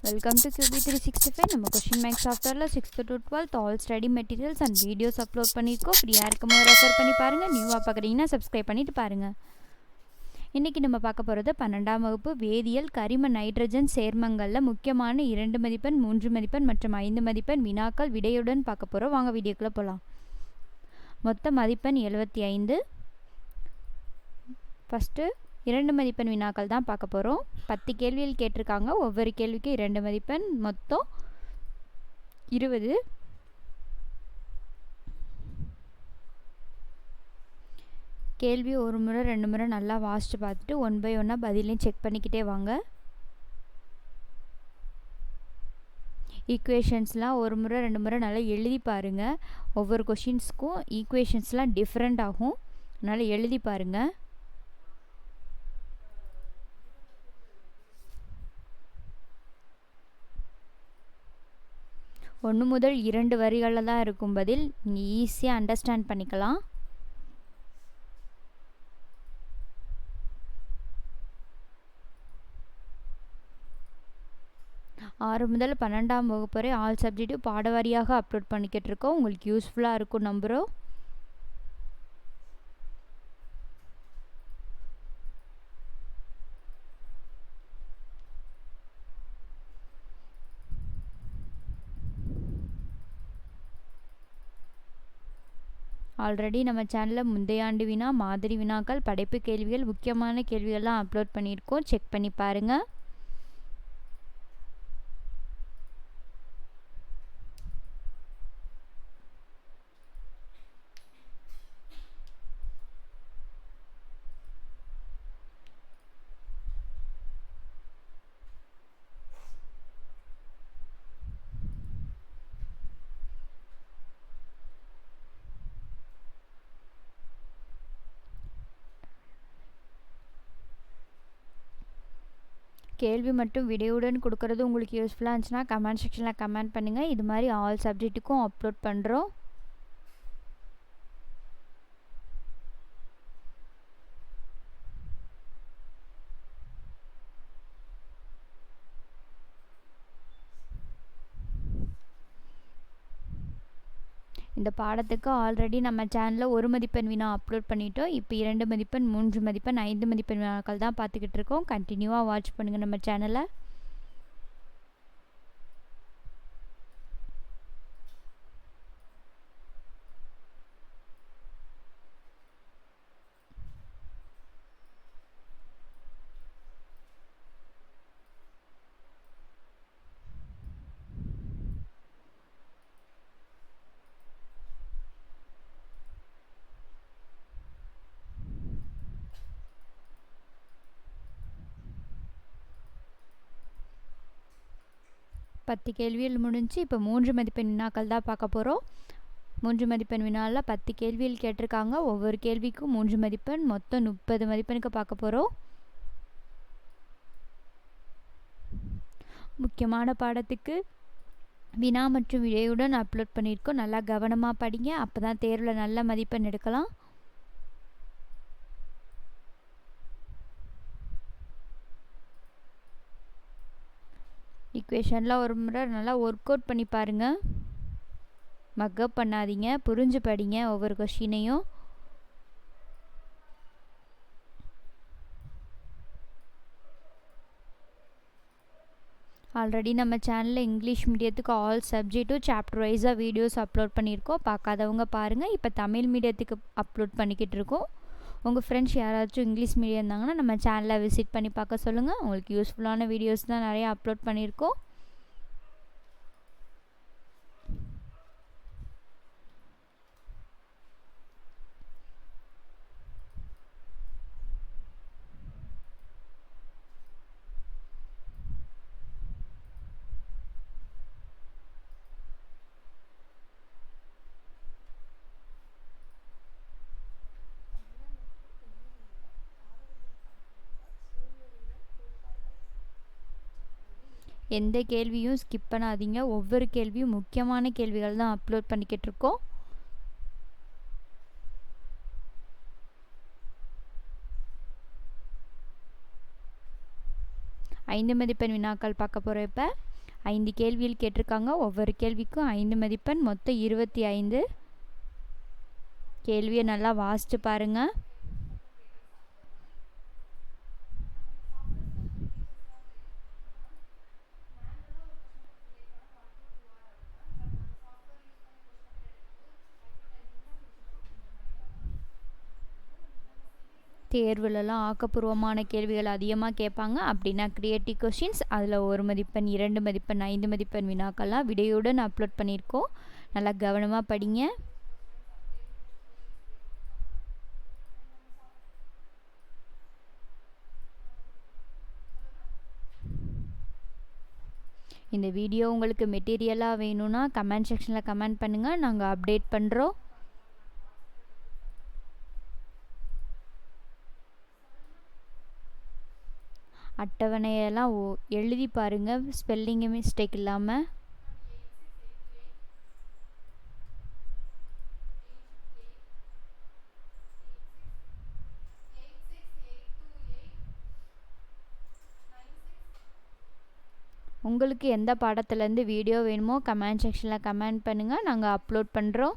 Welcome to QB three sixty five நம்ம question maths சாஃப்ட்வேரில் sixth to twelfth all study materials and videos upload பண்ணியிருக்கோம் ஃப்ரீயாக இருக்கும்போது refer பண்ணி பாருங்கள் நியூவாக பார்க்குறீங்கன்னா சப்ஸ்கிரைப் பண்ணிவிட்டு பாருங்கள் இன்றைக்கி நம்ம பார்க்க போகிறது பன்னெண்டாம் வகுப்பு வேதியியல் கரிம நைட்ரஜன் சேர்மங்களில் முக்கியமான இரண்டு மதிப்பெண் மூன்று மதிப்பெண் மற்றும் ஐந்து மதிப்பெண் வினாக்கள் விடையுடன் பார்க்க போகிறோம் வாங்க வீடியோக்குள்ளே போகலாம் மொத்த மதிப்பெண் எழுபத்தி ஐந்து. ஃபஸ்ட்டு இரண்டு மதிப்பெண் வினாக்கள் தான் பார்க்க போகிறோம் பத்து கேள்விகள் கேட்டிருக்காங்க. ஒவ்வொரு கேள்விக்கும் இரண்டு மதிப்பெண். மொத்தம் இருபது. கேள்வி ஒரு முறை ரெண்டு முறை நல்லா வாசித்து பார்த்துட்டு ஒன் பை ஒன்னாக பதிலையும் செக் பண்ணிக்கிட்டே வாங்க. ஈக்குவேஷன்ஸ்லாம் ஒரு முறை ரெண்டு முறை நல்லா எழுதி பாருங்கள் ஒவ்வொரு கொஷின்ஸ்க்கும் ஈக்குவேஷன்ஸ்லாம் டிஃப்ரெண்ட் ஆகும். அதனால் எழுதி பாருங்கள் ஒன்று முதல் இரண்டு வரிகளில் தான் இருக்கும் பதில். நீங்கள் ஈஸியாக அண்டர்ஸ்டாண்ட் பண்ணிக்கலாம். ஆறு முதல் பன்னெண்டாம் வகுப்பு வரை ஆல் சப்ஜெக்டும் பாடவாரியாக அப்லோட் பண்ணிக்கிட்டு இருக்கோம். உங்களுக்கு யூஸ்ஃபுல்லாக இருக்கும் நம்புகிறோம் ஆல்ரெடி நம்ம சேனலில் முந்தைய ஆண்டு வினா மாதிரி வினாக்கள் படைப்பு கேள்விகள் முக்கியமான கேள்விகள்லாம் அப்லோட் பண்ணியிருக்கோம். செக் பண்ணி பாருங்கள் கேள்வி மட்டும் விடையுடன் கொடுக்குறது உங்களுக்கு யூஸ்ஃபுல்லாக இருந்துச்சுன்னா கமெண்ட் செக்ஷனில் கமெண்ட் பண்ணுங்கள் இது மாதிரி ஆல் சப்ஜெக்ட்டுக்கும் அப்லோட் பண்ணுறோம் இந்த பாடத்துக்கு ஆல்ரெடி நம்ம சேனலில் ஒரு மதிப்பெண் வினா அப்லோட் பண்ணிட்டோம். இப்போ இரண்டு மதிப்பெண் மூன்று மதிப்பெண் ஐந்து மதிப்பெண் வினாக்கள் தான் பார்த்துக்கிட்டு இருக்கோம். கண்டினியூவாக வாட்ச் பண்ணுங்கள் நம்ம சேனலை பத்து கேள்விகள் முடிஞ்சு இப்போ மூன்று மதிப்பெண் வினாக்கள் தான் பார்க்க போகிறோம் மூன்று மதிப்பெண் வினாவில் பத்து கேள்விகள் கேட்டிருக்காங்க. ஒவ்வொரு கேள்விக்கும் மூன்று மதிப்பெண் மொத்தம் முப்பது மதிப்பெண்ணுக்கு பார்க்க போகிறோம் முக்கியமான பாடத்துக்கு வினா மற்றும் விடையுடன் அப்லோட் பண்ணியிருக்கோம். நல்லா கவனமாக படிங்க. அப்போ தான் தேர்வில் நல்ல மதிப்பெண் எடுக்கலாம். ஈக்குவேஷன்லாம் ஒரு முறை நல்லா ஒர்க் அவுட் பண்ணி பாருங்கள் மக்கப் பண்ணாதீங்க புரிஞ்சு படிங்க ஒவ்வொரு கொஷினையும் ஆல்ரெடி நம்ம சேனலில் இங்கிலீஷ் மீடியத்துக்கு ஆல் சப்ஜெக்ட்டும் சாப்டர் வைஸாக வீடியோஸ் அப்லோட் பண்ணியிருக்கோம். பார்க்காதவங்க பாருங்கள் இப்போ தமிழ் மீடியத்துக்கு அப்லோட் பண்ணிக்கிட்டு இருக்கோம். உங்கள் ஃப்ரெண்ட்ஸ் யாராச்சும் இங்கிலீஷ் மீடியம் இருந்தாங்கன்னா நம்ம சேனலை விசிட் பண்ணி பார்க்க சொல்லுங்கள் உங்களுக்கு யூஸ்ஃபுல்லான வீடியோஸ் தான் நிறையா அப்லோட் பண்ணியிருக்கோம். எந்த கேள்வியும் ஸ்கிப் பண்ணாதீங்க. ஒவ்வொரு கேள்வியும் முக்கியமான கேள்விகள் தான் அப்லோட் பண்ணிக்கிட்டு இருக்கோம் ஐந்து மதிப்பெண் வினாக்கள் பார்க்க போகிறோம் இப்போ. ஐந்து கேள்விகள் கேட்டிருக்காங்க. ஒவ்வொரு கேள்விக்கும் ஐந்து மதிப்பெண் மொத்தம் இருபத்தி ஐந்து. கேள்வியை நல்லா வாசித்து பாருங்கள் தேர்வுலலாம் ஆக்கப்பூர்வமான கேள்விகள் அதிகமாக கேட்பாங்க. அப்படின்னா க்ரியேட்டிவ் கொஷின்ஸ் அதில் ஒரு மதிப்பெண் இரண்டு மதிப்பெண் ஐந்து மதிப்பெண் வினாக்கள்லாம் விடையுடன் அப்லோட் பண்ணியிருக்கோம். நல்லா கவனமாக படிங்க. இந்த வீடியோ உங்களுக்கு மெட்டீரியலாக வேணும்னா கமெண்ட் செக்ஷனில் கமெண்ட் பண்ணுங்கள் நாங்கள் அப்டேட் பண்ணுறோம் அட்டவணையெல்லாம் ஓ எழுதி பாருங்கள் ஸ்பெல்லிங்கு மிஸ்டேக் இல்லாமல் உங்களுக்கு எந்த பாடத்துலேருந்து வீடியோ வேணுமோ கமெண்ட் செக்ஷனில் கமெண்ட் பண்ணுங்கள் நாங்கள் அப்லோட் பண்ணுறோம்